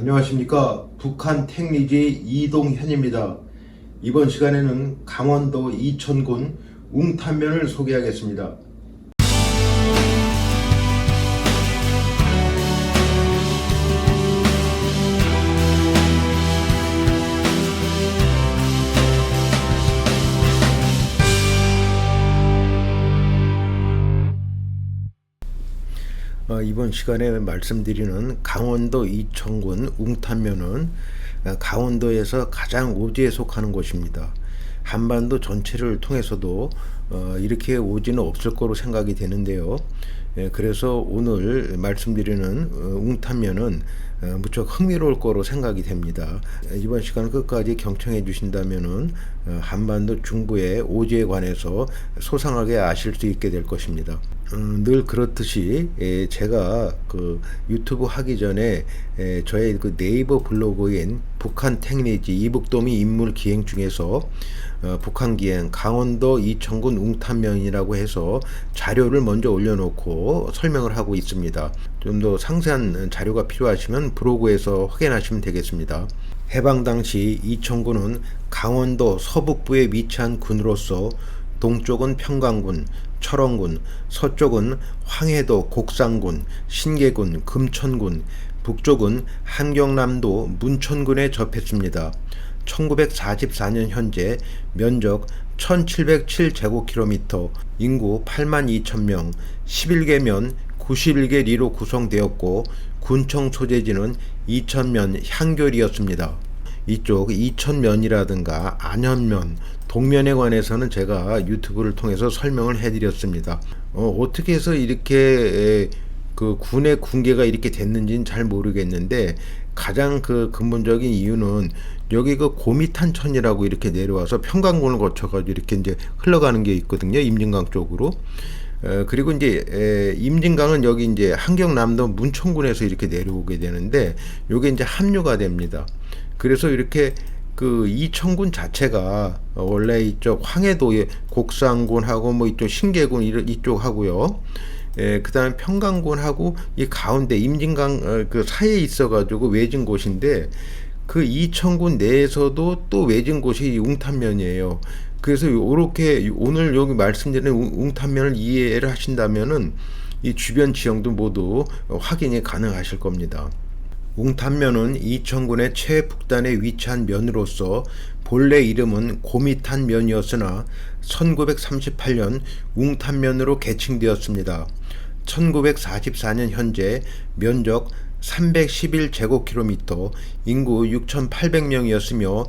안녕하십니까. 북한 택리지 이동현입니다. 이번 시간에는 강원도 이천군 웅탄면을 소개하겠습니다. 이번 시간에 말씀드리는 강원도 이천군 웅탄면은 어, 강원도에서 가장 오지에 속하는 곳입니다. 한반도 전체를 통해서도 어, 이렇게 오지는 없을 거로 생각이 되는데요. 예, 그래서 오늘 말씀드리는 어, 웅탄면은 어, 무척 흥미로울 거로 생각이 됩니다. 이번 시간 끝까지 경청해 주신다면은 어, 한반도 중부의 오지에 관해서 소상하게 아실 수 있게 될 것입니다. 음, 늘 그렇듯이 예, 제가 그 유튜브 하기 전에 예, 저의 그 네이버 블로그인 북한 택리지 이북도미 인물 기행 중에서 어, 북한 기행 강원도 이천군 웅탄면이라고 해서 자료를 먼저 올려놓고 설명을 하고 있습니다. 좀 더 상세한 자료가 필요하시면 브로그에서 확인하시면 되겠습니다. 해방 당시 이천군은 강원도 서북부에 위치한 군으로서 동쪽은 평강군, 철원군, 서쪽은 황해도 곡상군, 신계군, 금천군, 북쪽은 한경남도 문천군에 접했습니다. 1944년 현재 면적 1707제곱킬로미터, 인구 8만 2천 명, 11개면 91개 리로 구성되었고 군청 소재지는 이천면 향교리였습니다. 이쪽 이천면이라든가 안현면, 동면에 관해서는 제가 유튜브를 통해서 설명을 해드렸습니다. 어, 어떻게 해서 이렇게 에, 그 군의 군계가 이렇게 됐는지는 잘 모르겠는데 가장 그 근본적인 이유는 여기 그 고미탄천이라고 이렇게 내려와서 평강군을 거쳐가지고 이렇게 이제 흘러가는 게 있거든요. 임진강 쪽으로. 어, 그리고 이제 에, 임진강은 여기 이제 한경남도 문천군에서 이렇게 내려오게 되는데 요게 이제 합류가 됩니다. 그래서 이렇게 그 이천군 자체가 원래 이쪽 황해도의 곡산군하고 뭐 이쪽 신계군 이쪽 하고요. 예, 그다음에 평강군하고 이 가운데 임진강 어, 그 사이에 있어가지고 외진 곳인데 그 이천군 내에서도 또 외진 곳이 웅탄면이에요. 그래서 이렇게 오늘 여기 말씀드리는 웅- 웅탄면을 이해를 하신다면은 이 주변 지형도 모두 확인이 가능하실 겁니다. 웅탄면은 이천군의 최북단에 위치한 면으로서 본래 이름은 고미탄 면이었으나 1938년 웅탄면으로 개칭되었습니다. 1944년 현재 면적 311제곱킬로미터, 인구 6,800명이었으며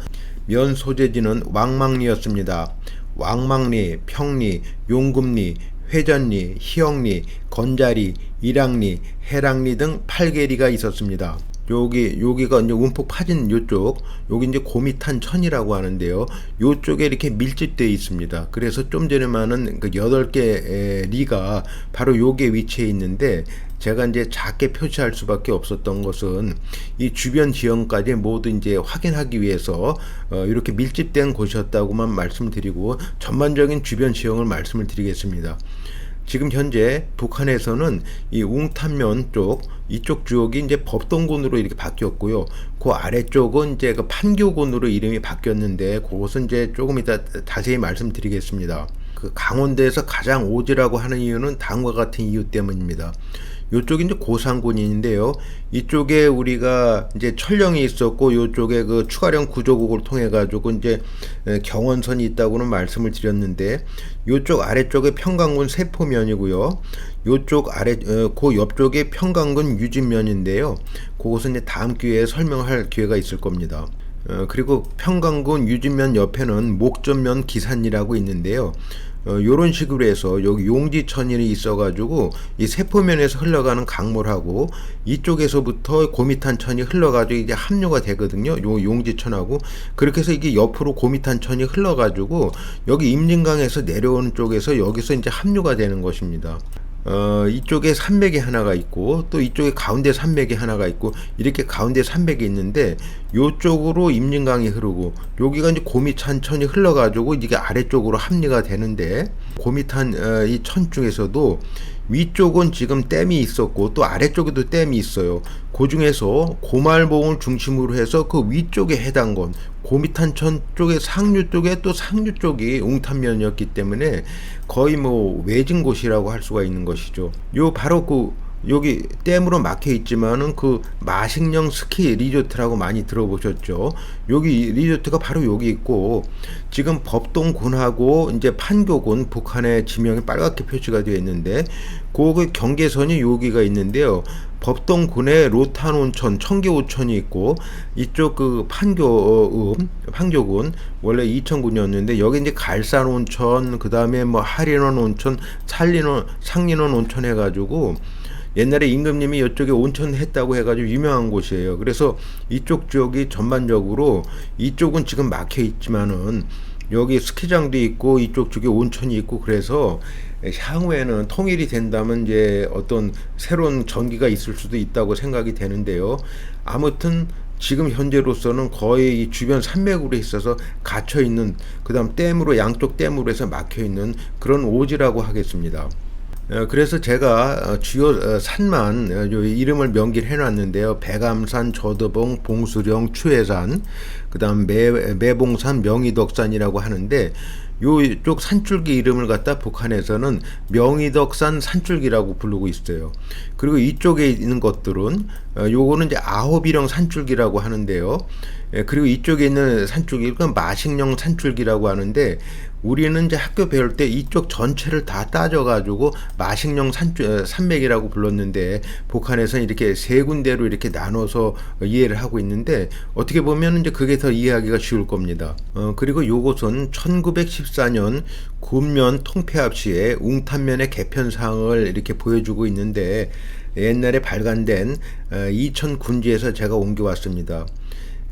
면 소재지는 왕망리였습니다. 왕망리, 평리, 용금리, 회전리, 희영리, 건자리, 일항리, 해랑리 등 8개리가 있었습니다. 여기 여기가 이제 움푹 파진 요쪽 여기 이제 고미탄 천이라고 하는데요. 요쪽에 이렇게 밀집되어 있습니다. 그래서 좀 전에 말한 그 여덟 개 리가 바로 요게 위치해 있는데 제가 이제 작게 표시할 수밖에 없었던 것은 이 주변 지형까지 모두 이제 확인하기 위해서 어, 이렇게 밀집된 곳이었다고만 말씀드리고 전반적인 주변 지형을 말씀을 드리겠습니다. 지금 현재 북한에서는 이 웅탄면 쪽 이쪽 지역이 이제 법동군으로 이렇게 바뀌었고요. 그 아래쪽은 이제 그 판교군으로 이름이 바뀌었는데 그것은 이제 조금 이따 자세히 말씀드리겠습니다. 그 강원도에서 가장 오지라고 하는 이유는 다음과 같은 이유 때문입니다. 요쪽이 이제 고산군인데요. 이쪽에 우리가 이제 철령이 있었고 요쪽에 그 추가령 구조국을 통해 가지고 이제 에, 경원선이 있다고는 말씀을 드렸는데 요쪽 아래쪽에 평강군 세포면이고요. 요쪽 아래 어, 그 옆쪽에 평강군 유진면인데요. 그것은 이제 다음 기회에 설명할 기회가 있을 겁니다. 어, 그리고 평강군 유진면 옆에는 목전면 기산이라고 있는데요. 어, 요런 식으로 해서 여기 용지천이 있어가지고 이 세포면에서 흘러가는 강물하고 이쪽에서부터 고미탄천이 흘러가지고 이제 합류가 되거든요. 요 용지천하고 그렇게 해서 이게 옆으로 고미탄천이 흘러가지고 여기 임진강에서 내려오는 쪽에서 여기서 이제 합류가 되는 것입니다. 어, 이쪽에 산맥이 하나가 있고 또 이쪽에 가운데 산맥이 하나가 있고 이렇게 가운데 산맥이 있는데 요쪽으로 임진강이 흐르고 여기가 이제 고미탄천이 흘러가지고 이게 아래쪽으로 합류가 되는데 고미탄 어, 이천 중에서도 위쪽은 지금 댐이 있었고 또 아래쪽에도 댐이 있어요. 그 중에서 고말봉을 중심으로 해서 그 위쪽에 해당건 고미탄천 쪽의 상류 쪽에 또 상류 쪽이 웅탄면이었기 때문에 거의 뭐 외진 곳이라고 할 수가 있는 것이죠. 요 바로 그 여기 댐으로 막혀 있지만은 그 마식령 스키 리조트라고 많이 들어보셨죠. 여기 리조트가 바로 여기 있고 지금 법동군하고 이제 판교군 북한의 지명이 빨갛게 표시가 되어 있는데 그 경계선이 여기가 있는데요. 법동군에 로탄 온천, 청계 온천이 있고 이쪽 그 판교 음, 판교군 원래 2009년이었는데 여기 이제 갈산 온천, 그다음에 뭐 하린원 온천, 살린원, 상린원 온천 해 가지고 옛날에 임금님이 이쪽에 온천 했다고 해가지고 유명한 곳이에요. 그래서 이쪽 지역이 전반적으로 이쪽은 지금 막혀 있지만은 여기 스키장도 있고 이쪽 쪽에 온천이 있고 그래서 향후에는 통일이 된다면 이제 어떤 새로운 전기가 있을 수도 있다고 생각이 되는데요. 아무튼 지금 현재로서는 거의 이 주변 산맥으로 있어서 갇혀 있는 그다음 댐으로 양쪽 댐으로 해서 막혀 있는 그런 오지라고 하겠습니다. 어, 그래서 제가 어, 주요 어, 산만 요 이름을 명기를 해놨는데요. 백암산, 저도봉, 봉수령, 추해산, 그다음 매, 매봉산, 명이덕산이라고 하는데 요쪽 산줄기 이름을 갖다 북한에서는 명이덕산 산줄기라고 부르고 있어요. 그리고 이쪽에 있는 것들은 요거는 이제 아홉이령 산줄기라고 하는데요. 예, 그리고 이쪽에 있는 산줄기, 그 마식령 산줄기라고 하는데 우리는 이제 학교 배울 때 이쪽 전체를 다 따져가지고 마식령 산, 산맥이라고 불렀는데 북한에서는 이렇게 세 군데로 이렇게 나눠서 이해를 하고 있는데 어떻게 보면 이제 그게 더 이해하기가 쉬울 겁니다. 어, 그리고 요것은 1914년 군면 통폐합 시에 웅탄면의 개편상을 이렇게 보여주고 있는데 옛날에 발간된 어, 이천 군지에서 제가 옮겨왔습니다.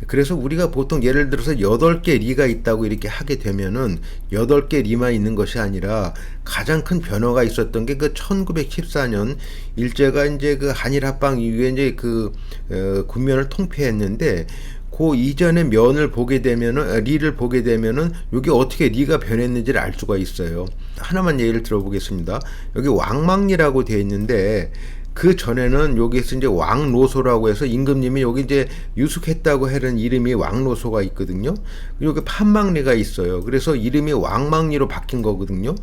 그래서 우리가 보통 예를 들어서 여덟 개 리가 있다고 이렇게 하게 되면은 여덟 개 리만 있는 것이 아니라 가장 큰 변화가 있었던 게 그 1914년 일제가 이제 그 한일 합방 이후에 이제 그 어, 군면을 통폐했는데 그 이전의 면을 보게 되면은 아, 리를 보게 되면은 여기 어떻게 리가 변했는지를 알 수가 있어요. 하나만 예를 들어보겠습니다. 여기 왕망리라고 되어 있는데 그 전에는 여기서 이제 왕로소라고 해서 임금님이 여기 이제 유숙했다고 하는 이름이 왕로소가 있거든요. 여기 판망리가 있어요. 그래서 이름이 왕망리로 바뀐 거거든요.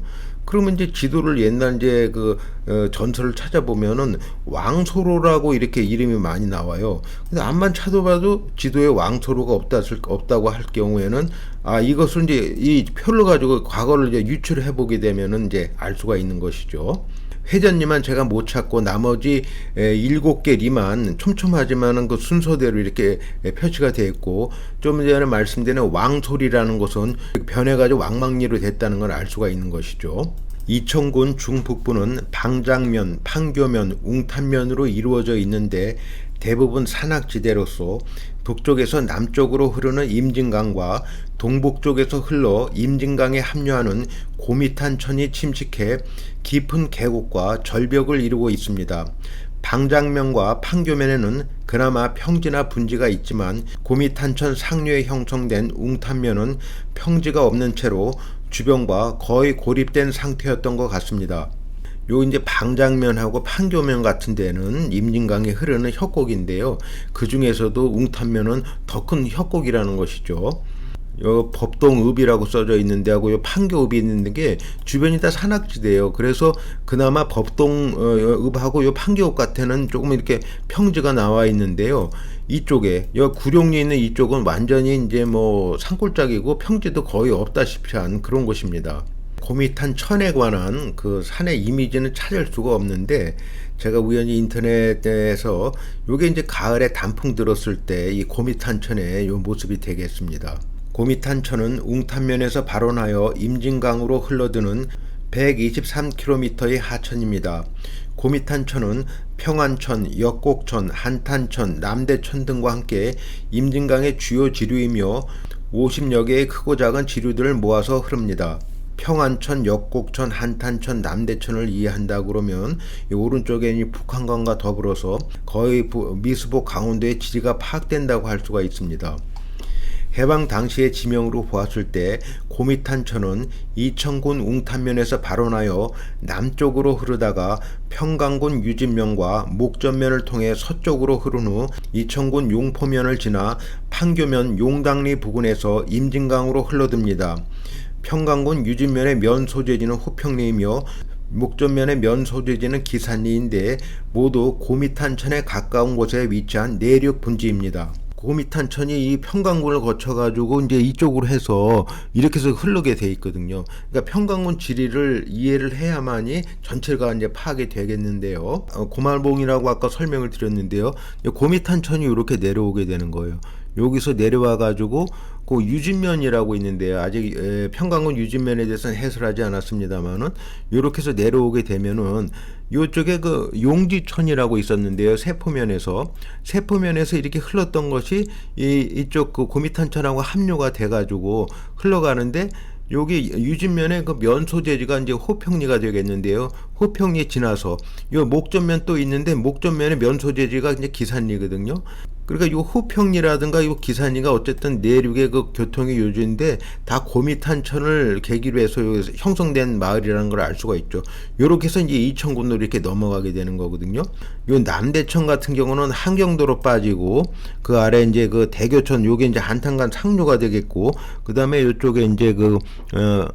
그러면 이제 지도를 옛날 이제 그 어, 전설을 찾아보면은 왕소로라고 이렇게 이름이 많이 나와요. 근데 암만 찾아봐도 지도에 왕소로가 없다 없다고 할 경우에는 아 이것을 이제 이 표를 가지고 과거를 이제 유출해 보게 되면은 이제 알 수가 있는 것이죠. 회전리만 제가 못 찾고 나머지 일곱 개 리만 촘촘하지만은 그 순서대로 이렇게 표시가 되어 있고 좀 전에 말씀드린 왕소리라는 것은 변해가지고 왕망리로 됐다는 걸 알 수가 있는 것이죠. 이천군 중북부는 방장면, 판교면, 웅탄면으로 이루어져 있는데 대부분 산악지대로서 북쪽에서 남쪽으로 흐르는 임진강과 동북 쪽에서 흘러 임진강에 합류하는 고미탄천이 침식해 깊은 계곡과 절벽을 이루고 있습니다. 방장면과 판교면에는 그나마 평지나 분지가 있지만 고미탄천 상류에 형성된 웅탄면은 평지가 없는 채로 주변과 거의 고립된 상태였던 것 같습니다. 요 이제 방장면하고 판교면 같은 데는 임진강에 흐르는 협곡인데요. 그 중에서도 웅탄면은 더 큰 협곡이라는 것이죠. 요 법동읍이라고 써져 있는데 하고 요 판교읍이 있는 게 주변이 다 산악지대예요. 그래서 그나마 법동읍하고 요 판교읍 같은 조금 이렇게 평지가 나와 있는데요. 이쪽에 요 구룡리 있는 이쪽은 완전히 이제 뭐 산골짜기고 평지도 거의 없다시피 한 그런 곳입니다. 고미탄 천에 관한 그 산의 이미지는 찾을 수가 없는데 제가 우연히 인터넷에서 요게 이제 가을에 단풍 들었을 때 이 고미탄 천의 요 모습이 되겠습니다. 고미탄 천은 웅탄면에서 발원하여 임진강으로 흘러드는 123km의 하천입니다. 고미탄천은 평안천, 역곡천, 한탄천, 남대천 등과 함께 임진강의 주요 지류이며 50여 개의 크고 작은 지류들을 모아서 흐릅니다. 평안천, 역곡천, 한탄천, 남대천을 이해한다 그러면 이 오른쪽에 이 북한강과 더불어서 거의 미수복 강원도의 지리가 파악된다고 할 수가 있습니다. 해방 당시의 지명으로 보았을 때 고미탄천은 이천군 웅탄면에서 발원하여 남쪽으로 흐르다가 평강군 유진면과 목전면을 통해 서쪽으로 흐른 후 이천군 용포면을 지나 판교면 용당리 부근에서 임진강으로 흘러듭니다. 평강군 유진면의 면 소재지는 호평리이며 목전면의 면 소재지는 기산리인데 모두 고미탄천에 가까운 곳에 위치한 내륙 분지입니다. 고미탄천이 이 평강군을 거쳐가지고 이제 이쪽으로 해서 이렇게 해서 흐르게 돼 있거든요. 그러니까 평강군 지리를 이해를 해야만이 전체가 이제 파악이 되겠는데요. 어, 고말봉이라고 아까 설명을 드렸는데요. 고미탄천이 이렇게 내려오게 되는 거예요. 여기서 내려와 가지고 그 유진면이라고 있는데요. 아직 에, 평강군 유진면에 대해서는 해설하지 않았습니다만은 이렇게 해서 내려오게 되면은 요쪽에 그 용지천이라고 있었는데요. 세포면에서 세포면에서 이렇게 흘렀던 것이 이 이쪽 그 고미탄천하고 합류가 돼 가지고 흘러가는데 여기 유진면의 그 면 소재지가 이제 호평리가 되겠는데요. 호평리 지나서 요 목전면 또 있는데 목전면의 면 소재지가 이제 기산리거든요. 그러니까 요 호평리라든가 요 기산리가 어쨌든 내륙의 그 교통의 요지인데 다 고미탄천을 계기로 해서 형성된 마을이라는 걸 알 수가 있죠. 요렇게 해서 이제 이천군으로 이렇게 넘어가게 되는 거거든요. 요 남대천 같은 경우는 한경도로 빠지고 그 아래 이제 그 대교천 요게 이제 한탄간 상류가 되겠고 그다음에 요쪽에 이제 그 어,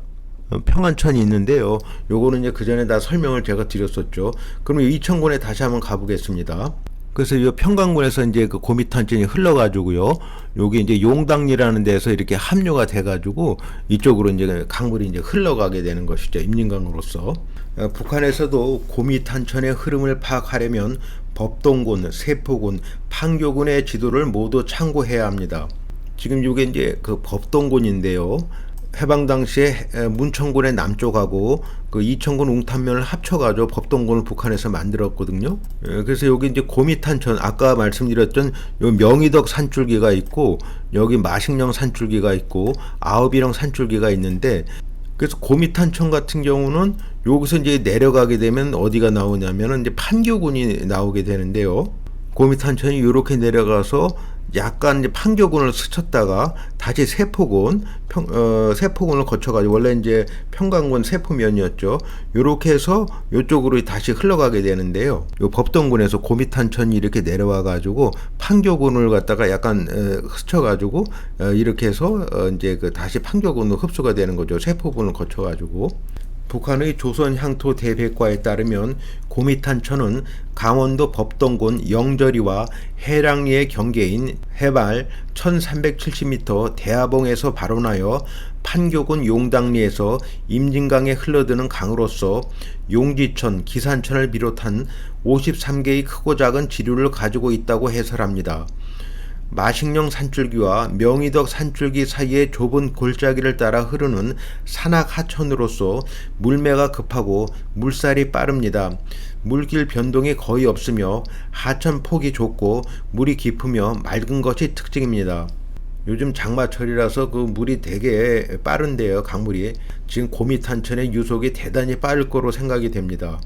평안천이 있는데요. 요거는 이제 그 전에 다 설명을 제가 드렸었죠. 그럼 이천군에 다시 한번 가보겠습니다. 그래서 이 평강군에서 이제 그 고미탄천이 흘러가지고요. 여기 이제 용당리라는 데서 이렇게 합류가 돼가지고 이쪽으로 이제 강물이 이제 흘러가게 되는 것이죠. 임진강으로서. 어, 북한에서도 고미탄천의 흐름을 파악하려면 법동군, 세포군, 판교군의 지도를 모두 참고해야 합니다. 지금 이게 이제 그 법동군인데요. 해방 당시에 문천군의 남쪽하고 그 이천군 웅탄면을 합쳐가지고 법동군을 북한에서 만들었거든요. 그래서 여기 이제 고미탄천 아까 말씀드렸던 요 명이덕 산줄기가 있고 여기 마식령 산줄기가 있고 아홉이령 산줄기가 있는데 그래서 고미탄천 같은 경우는 여기서 이제 내려가게 되면 어디가 나오냐면은 이제 판교군이 나오게 되는데요. 고미탄천이 이렇게 내려가서 약간 이제 판교군을 스쳤다가 다시 세포군 평, 어, 세포군을 거쳐가지고 원래 이제 평강군 세포면이었죠. 요렇게 해서 요쪽으로 다시 흘러가게 되는데요. 요 법동군에서 고미탄천이 이렇게 내려와 가지고 판교군을 갖다가 약간 어, 스쳐가지고 어, 이렇게 해서 어, 이제 그 다시 판교군으로 흡수가 되는 거죠. 세포군을 거쳐가지고. 북한의 조선 향토 대백과에 따르면 고미탄천은 강원도 법동군 영절이와 해랑리의 경계인 해발 1370m 대하봉에서 발원하여 판교군 용당리에서 임진강에 흘러드는 강으로서 용지천, 기산천을 비롯한 53개의 크고 작은 지류를 가지고 있다고 해설합니다. 마식령 산줄기와 명이덕 산줄기 사이의 좁은 골짜기를 따라 흐르는 산악 하천으로서 물매가 급하고 물살이 빠릅니다. 물길 변동이 거의 없으며 하천 폭이 좁고 물이 깊으며 맑은 것이 특징입니다. 요즘 장마철이라서 그 물이 되게 빠른데요, 강물이. 지금 고미탄천의 유속이 대단히 빠를 거로 생각이 됩니다.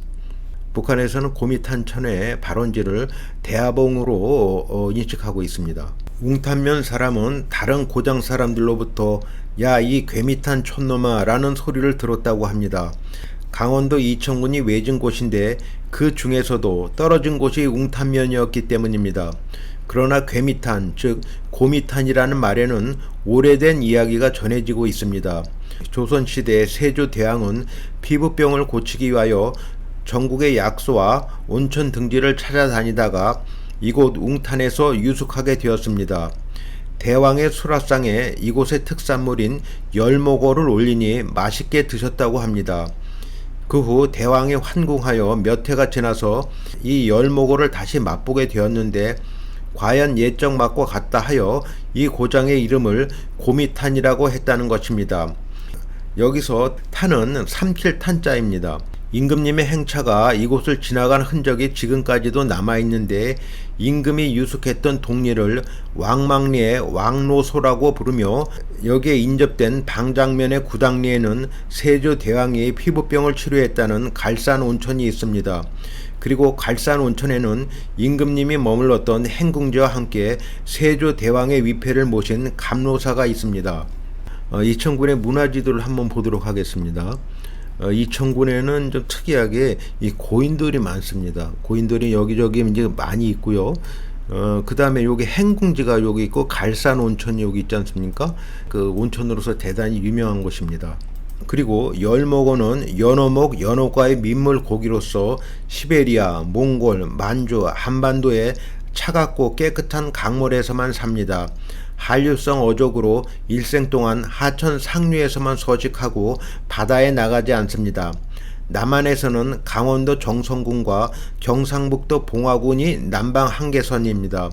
북한에서는 고미탄천의 발원지를 대하봉으로 어, 인식하고 있습니다. 웅탄면 사람은 다른 고장 사람들로부터 야 이 괴미탄 촌놈아 라는 소리를 들었다고 합니다. 강원도 이천군이 외진 곳인데 그 중에서도 떨어진 곳이 웅탄면이었기 때문입니다. 그러나 괴미탄, 즉 고미탄이라는 말에는 오래된 이야기가 전해지고 있습니다. 조선시대 세조 대왕은 피부병을 고치기 위하여 전국의 약소와 온천 등지를 찾아다니다가 이곳 웅탄에서 유숙하게 되었습니다. 대왕의 수라상에 이곳의 특산물인 열목어를 올리니 맛있게 드셨다고 합니다. 그 후 대왕이 환궁하여 몇 해가 지나서 이 열목어를 다시 맛보게 되었는데 과연 예적 맛과 같다 하여 이 고장의 이름을 고미탄이라고 했다는 것입니다. 여기서 탄은 삼킬 탄자입니다. 임금님의 행차가 이곳을 지나간 흔적이 지금까지도 남아있는데 임금이 유숙했던 동리를 왕망리의 왕로소라고 부르며 여기에 인접된 방장면의 구당리에는 세조 대왕이 피부병을 치료했다는 갈산 온천이 있습니다. 그리고 갈산 온천에는 임금님이 머물렀던 행궁지와 함께 세조 대왕의 위패를 모신 감로사가 있습니다. 어, 이천군의 문화지도를 한번 보도록 하겠습니다. 어, 이천군에는 좀 특이하게 이 고인들이 많습니다. 고인들이 여기저기 이제 많이 있고요. 어, 그 다음에 여기 행궁지가 여기 있고 갈산 온천이 여기 있지 않습니까? 그 온천으로서 대단히 유명한 곳입니다. 그리고 열목어는 연어목, 연어과의 민물 고기로서 시베리아, 몽골, 만주, 한반도의 차갑고 깨끗한 강물에서만 삽니다. 한류성 어족으로 일생 동안 하천 상류에서만 서식하고 바다에 나가지 않습니다. 남한에서는 강원도 정선군과 경상북도 봉화군이 남방 한계선입니다.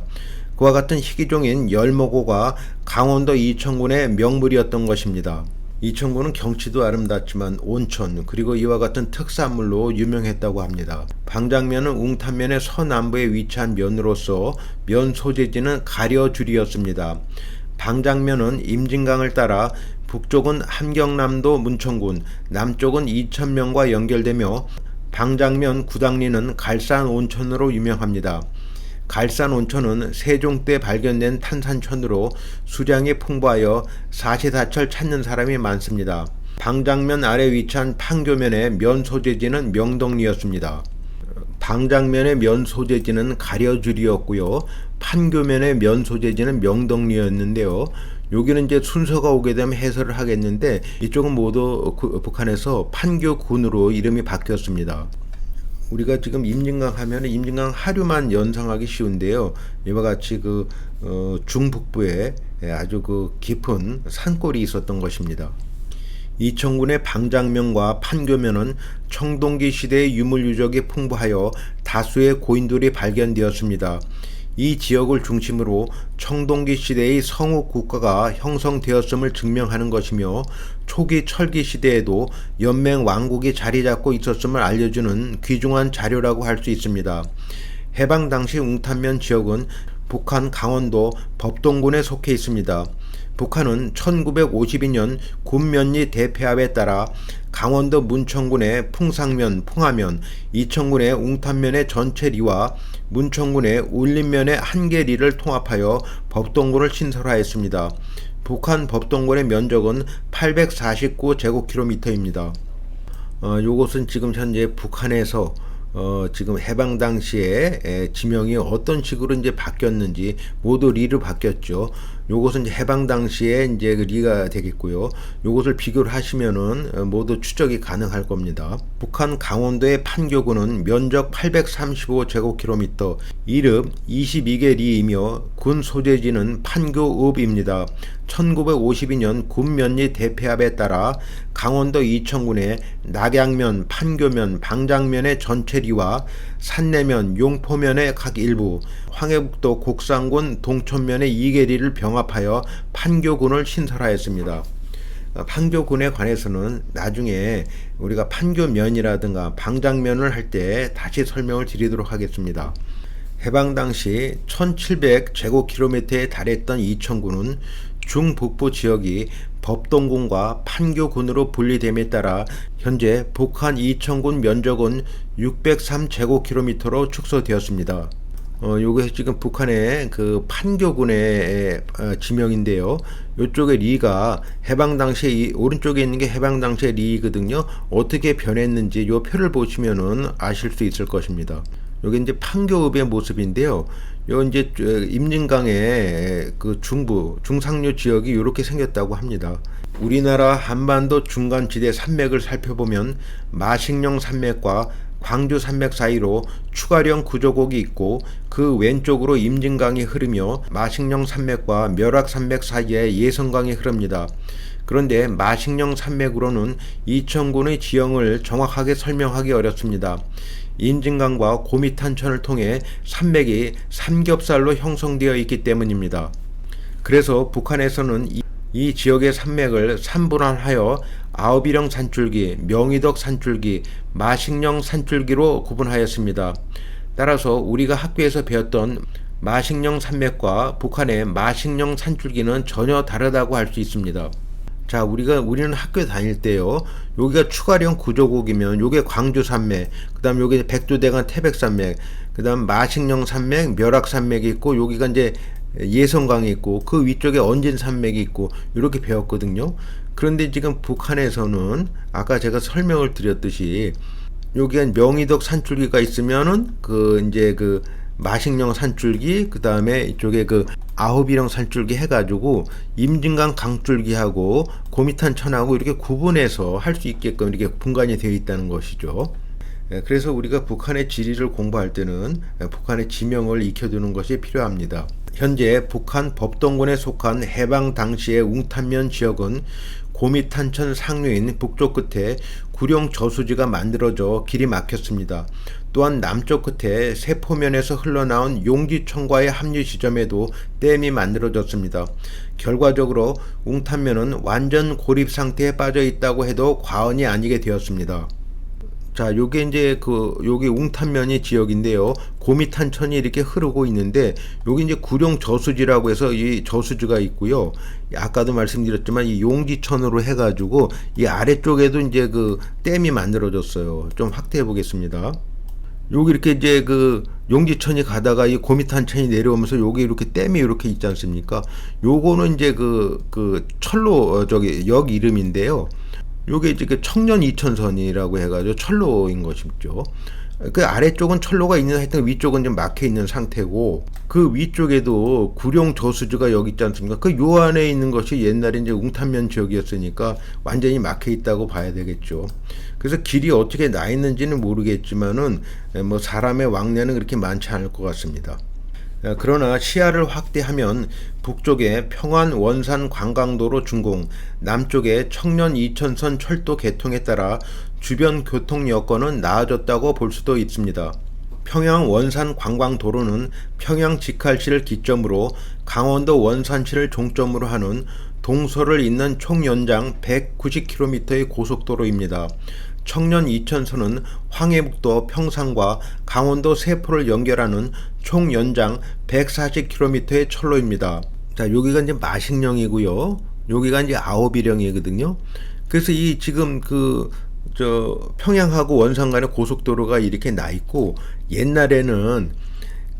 그와 같은 희귀종인 열목호가 강원도 이천군의 명물이었던 것입니다. 이천군은 경치도 아름답지만 온천 그리고 이와 같은 특산물로 유명했다고 합니다. 방장면은 웅탄면의 서남부에 위치한 면으로서 면 소재지는 가려줄이었습니다. 방장면은 임진강을 따라 북쪽은 함경남도 문천군, 남쪽은 이천면과 연결되며 방장면 구당리는 갈산 온천으로 유명합니다. 갈산 온천은 세종 때 발견된 탄산천으로 수량이 풍부하여 사시사철 찾는 사람이 많습니다. 방장면 아래 위치한 판교면의 면 소재지는 명동리였습니다. 방장면의 면 소재지는 가려줄이었고요. 판교면의 면 소재지는 명동리였는데요. 여기는 이제 순서가 오게 되면 해설을 하겠는데 이쪽은 모두 북한에서 판교군으로 이름이 바뀌었습니다. 우리가 지금 임진강 하면 임진강 하류만 연상하기 쉬운데요. 이와 같이 그 어, 중북부에 아주 그 깊은 산골이 있었던 것입니다. 이천군의 방장면과 판교면은 청동기 시대의 유물 유적이 풍부하여 다수의 고인돌이 발견되었습니다. 이 지역을 중심으로 청동기 시대의 성읍 국가가 형성되었음을 증명하는 것이며 초기 철기 시대에도 연맹 왕국이 자리 잡고 있었음을 알려주는 귀중한 자료라고 할 수 있습니다. 해방 당시 웅탄면 지역은 북한 강원도 법동군에 속해 있습니다. 북한은 1952년 군면리 대폐합에 따라 강원도 문천군의 풍상면, 풍하면, 이천군의 웅탄면의 전체리와 문천군의 울림면의 한계리를 통합하여 법동군을 신설하였습니다. 북한 법동군의 면적은 849제곱킬로미터입니다. 어, 요것은 지금 현재 북한에서 어, 지금 해방 당시에 에, 지명이 어떤 식으로 이제 바뀌었는지 모두 리로 바뀌었죠. 요것은 이제 해방 당시에 이제 그 리가 되겠고요. 요것을 비교를 하시면은 어, 모두 추적이 가능할 겁니다. 북한 강원도의 판교군은 면적 835제곱킬로미터, 이름 22개 리이며 군 소재지는 판교읍입니다. 1952년 군면리 대폐합에 따라 강원도 이천군의 낙양면, 판교면, 방장면의 전체리와 산내면, 용포면의 각 일부, 황해북도 곡산군 동천면의 이계리를 병합하여 판교군을 신설하였습니다. 판교군에 관해서는 나중에 우리가 판교면이라든가 방장면을 할 때 다시 설명을 드리도록 하겠습니다. 해방 당시 1700제곱킬로미터에 달했던 이천군은 중북부 지역이 법동군과 판교군으로 분리됨에 따라 현재 북한 이천군 면적은 603제곱킬로미터로 축소되었습니다. 어, 요게 지금 북한의 그 판교군의 어, 지명인데요. 요쪽에 리가 해방 당시에 이 오른쪽에 있는 게 해방 당시의 리거든요. 어떻게 변했는지 요 표를 보시면은 아실 수 있을 것입니다. 요게 이제 판교읍의 모습인데요. 요 이제 임진강의 그 중부 중상류 지역이 이렇게 생겼다고 합니다. 우리나라 한반도 중간 지대 산맥을 살펴보면 마식령 산맥과 광주 산맥 사이로 추가령 구조곡이 있고 그 왼쪽으로 임진강이 흐르며 마식령 산맥과 멸악 산맥 사이에 예성강이 흐릅니다. 그런데 마식령 산맥으로는 이천군의 지형을 정확하게 설명하기 어렵습니다. 임진강과 고미탄천을 통해 산맥이 삼겹살로 형성되어 있기 때문입니다. 그래서 북한에서는 이, 이 지역의 산맥을 산분할하여 아홉이령 산줄기, 명이덕 산줄기, 마식령 산줄기로 구분하였습니다. 따라서 우리가 학교에서 배웠던 마식령 산맥과 북한의 마식령 산줄기는 전혀 다르다고 할 수 있습니다. 자, 우리가 우리는 학교 다닐 때요. 여기가 추가령 구조곡이면 요게 광주 산맥, 그다음 요게 백두대간 태백 산맥, 그다음 마식령 산맥, 멸악 산맥이 있고 여기가 이제 예성강이 있고 그 위쪽에 언진 산맥이 있고 이렇게 배웠거든요. 그런데 지금 북한에서는 아까 제가 설명을 드렸듯이 여기가 명이덕 산줄기가 있으면은 그 이제 그 마식령 산줄기 그 다음에 이쪽에 그 아홉이령 산줄기 해가지고 임진강 강줄기하고 고미탄 천하고 이렇게 구분해서 할 수 있게끔 이렇게 분간이 되어 있다는 것이죠. 예, 그래서 우리가 북한의 지리를 공부할 때는 예, 북한의 지명을 익혀두는 것이 필요합니다. 현재 북한 법동군에 속한 해방 당시의 웅탄면 지역은 고미탄천 상류인 북쪽 끝에 구룡 저수지가 만들어져 길이 막혔습니다. 또한 남쪽 끝에 세포면에서 흘러나온 용지천과의 합류 지점에도 댐이 만들어졌습니다. 결과적으로 웅탄면은 완전 고립 상태에 빠져 있다고 해도 과언이 아니게 되었습니다. 자, 요게 이제 그 요게 웅탄면이 지역인데요. 고미탄천이 이렇게 흐르고 있는데 요게 이제 구룡 저수지라고 해서 이 저수지가 있고요. 아까도 말씀드렸지만 이 용지천으로 해 가지고 이 아래쪽에도 이제 그 댐이 만들어졌어요. 좀 확대해 보겠습니다. 여기 이렇게 이제 그 용지천이 가다가 이 고미탄천이 내려오면서 여기 이렇게 댐이 이렇게 있지 않습니까? 요거는 이제 그, 그 철로, 어, 저기 역 이름인데요. 요게 이제 그 청년 이천선이라고 해가지고 철로인 것이죠. 그 아래쪽은 철로가 있는 하여튼 위쪽은 좀 막혀 있는 상태고 그 위쪽에도 구룡 저수지가 여기 있지 않습니까? 그 요 안에 있는 것이 옛날에 이제 웅탄면 지역이었으니까 완전히 막혀 있다고 봐야 되겠죠. 그래서 길이 어떻게 나 있는지는 모르겠지만은 뭐 사람의 왕래는 그렇게 많지 않을 것 같습니다. 어, 그러나 시야를 확대하면 북쪽에 평안 원산 관광도로 준공, 남쪽에 청년 이천선 철도 개통에 따라 주변 교통 여건은 나아졌다고 볼 수도 있습니다. 평양 원산 관광도로는 평양 직할시를 기점으로 강원도 원산시를 종점으로 하는 동서를 잇는 총 연장 190km의 고속도로입니다. 청년 이천선은 황해북도 평상과 강원도 세포를 연결하는 총 연장 140km의 철로입니다. 자, 여기가 이제 마식령이고요. 여기가 이제 아오비령이거든요. 그래서 이 지금 그 저 평양하고 원산 간의 고속도로가 이렇게 나 있고 옛날에는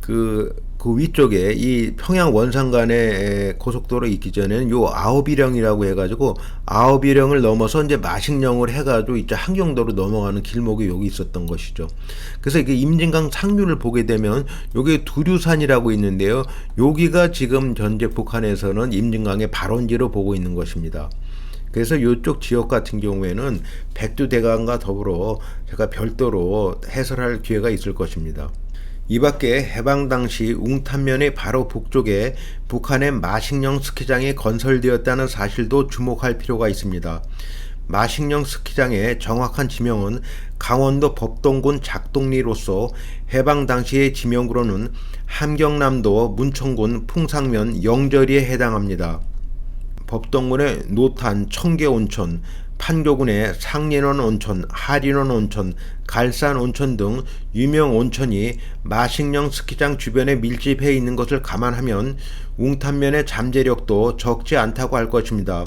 그, 그 위쪽에 이 평양 원산 간의 고속도로 있기 전에는 요 아오비령이라고 해가지고 아오비령을 넘어서 이제 마식령을 해가지고 이제 한경도로 넘어가는 길목이 여기 있었던 것이죠. 그래서 이게 임진강 상류를 보게 되면 요게 두류산이라고 있는데요. 여기가 지금 현재 북한에서는 임진강의 발원지로 보고 있는 것입니다. 그래서 이쪽 지역 같은 경우에는 백두대간과 더불어 제가 별도로 해설할 기회가 있을 것입니다. 이 밖에 해방 당시 웅탄면의 바로 북쪽에 북한의 마식령 스키장이 건설되었다는 사실도 주목할 필요가 있습니다. 마식령 스키장의 정확한 지명은 강원도 법동군 작동리로서 해방 당시의 지명으로는 함경남도 문천군 풍상면 영절리에 해당합니다. 법동군의 노탄 청계온천, 판교군의 상린원 온천, 하린원 온천, 갈산 온천 등 유명 온천이 마식령 스키장 주변에 밀집해 있는 것을 감안하면 웅탄면의 잠재력도 적지 않다고 할 것입니다.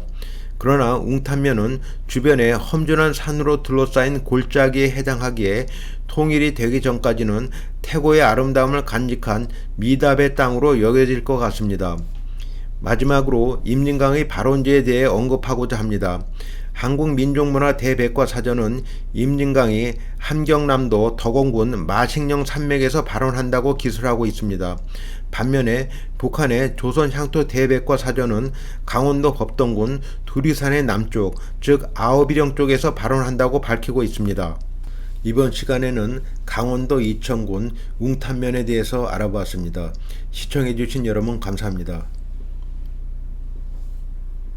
그러나 웅탄면은 주변에 험준한 산으로 둘러싸인 골짜기에 해당하기에 통일이 되기 전까지는 태고의 아름다움을 간직한 미답의 땅으로 여겨질 것 같습니다. 마지막으로 임진강의 발원지에 대해 언급하고자 합니다. 한국민족문화 대백과 사전은 임진강이 함경남도 덕원군 마식령 산맥에서 발원한다고 기술하고 있습니다. 반면에 북한의 조선향토 대백과 사전은 강원도 법동군 두리산의 남쪽, 즉 아오비령 쪽에서 발원한다고 밝히고 있습니다. 이번 시간에는 강원도 이천군 웅탄면에 대해서 알아보았습니다. 시청해주신 여러분 감사합니다.